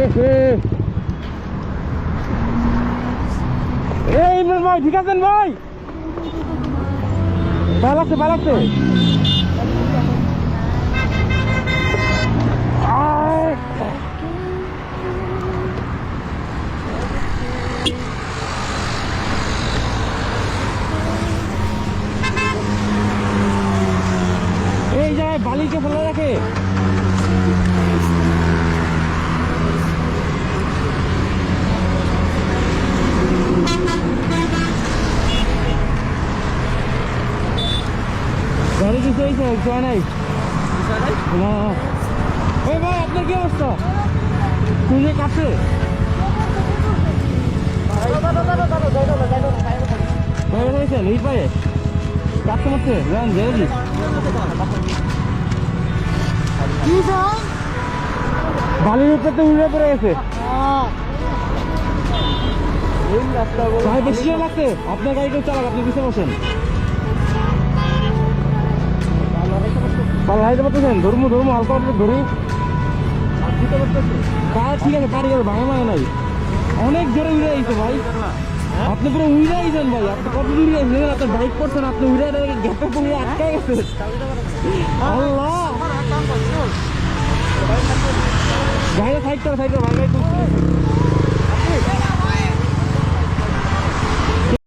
এই ইমরান ভাই, ঠিক আছেন ভাই? ভালো লাগছে ভালো লাগছে। এই জায়গায় বালিকে ফেলে রাখে। জয় নাই না ওই ভাই আপনার কি অবস্থা? কাছে? ভাই এই পায়ে? যান বালির উপরে তো উড়ে পড়ে গেছে। ভাই বেশি সময় লাগছে? আপনার গাড়ি কেউ চালাক আপনি পিছিয়ে বসেন। ভালো হাইতে পারতেছেন ধর্ম ধর্ম, হালকা হালকা ধরি। কার ঠিক আছে পারি গেছে ভাঙা ভাঙা নাই। অনেক জোরে উড়ে আইছে ভাই। আপনি পুরো উড়ে আইছেন ভাই, আপনি কত দূর গেছেন আপনি বাইক করছেন, আপনি উড়ে গ্যাপে পড়ে আটকে গেছে। আল্লাহ! গাড়ি সাইড করে সাইড করে ভাই ভাই